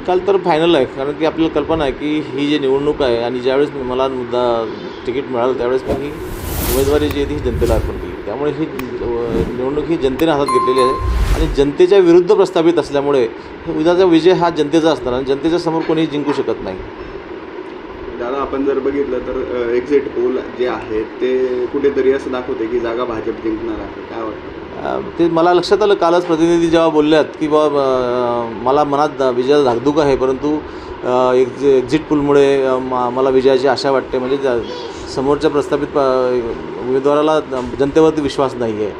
निकाल तर फायनल आहे कारण की आपल्याला कल्पना आहे की ही जी निवडणूक आहे आणि ज्यावेळेस मला मुद्दा तिकीट मिळालं त्यावेळेस मी ही उमेदवारी जी आहे ती जनतेला अर्पण केली. त्यामुळे ही निवडणूक ही जनतेने हातात घेतलेली आहे आणि जनतेच्या विरुद्ध प्रस्थापित असल्यामुळे उद्याचा विजय हा जनतेचा असणार आणि जनतेच्या समोर कोणीही जिंकू शकत नाही. दादा आपण जर बघितलं तर एक्झिट पोल जे आहेत ते कुठेतरी असं दाखवते की जागा भाजप जिंकणार आहे. काय वाटतं? ते मला लक्षात आलं कालच प्रतिनिधी जेव्हा बोलल्यात की बा मला मनात विजयाचा धाकधूक आहे परंतु एक्झि एक्झिट पूलमुळे मला विजयाची आशा वाटते. म्हणजे समोरच्या प्रस्थापित उमेदवाराला जनतेवरती विश्वास नाही आहे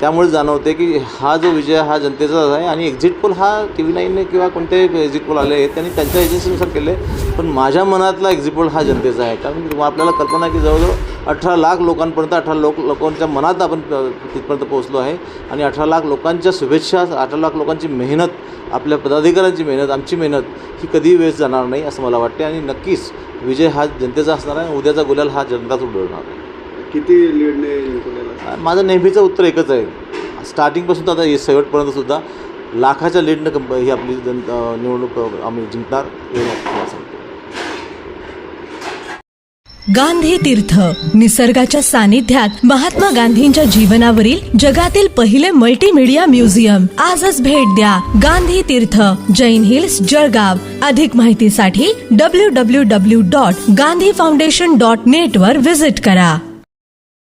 त्यामुळे जाणवते की हा जो विजय हा जनतेचाच आहे आणि एक्झिट पोल हा टी व्ही नाईनने किंवा कोणतेही एक्झिट पोल आले आहेत त्यांनी त्यांच्या एजन्सीनुसार केले. पण माझ्या मनातला एक्झिट पोल हा जनतेचा आहे. कारण की आपल्याला कल्पना की जवळजवळ अठरा लाख लोकांपर्यंत अठरा लोक लोकांच्या मनात आपण तिथपर्यंत पोहोचलो आहे. आणि अठरा लाख लोकांच्या शुभेच्छा अठरा लाख लोकांची मेहनत आपल्या पदाधिकाऱ्यांची मेहनत आमची मेहनत ही कधीही वेस्ट जाणार नाही असं मला वाटते. आणि नक्कीच विजय हा जनतेचा असणार आहे आणि उद्याचा गुलाल हा जनताच उडवणार आहे. किती लीडने माझं नेहमीचं उत्तर एकच आहे. स्टार्टिंगपासून तर आता हे शेवटपर्यंत सुद्धा लाखाच्या लीडनं कंप ही आपली जन निवडणूक आम्ही जिंकणार हे गांधी तीर्थ. निसर्गाच्या सानिध्यात महात्मा गांधींच्या जीवनावरील जगातील पहिले मल्टीमीडिया म्युझियम आजच भेट द्या गांधी तीर्थ जैन हिल्स जळगाव. अधिक माहितीसाठी W W W dot Gandhi foundation dot net वर विजिट करा.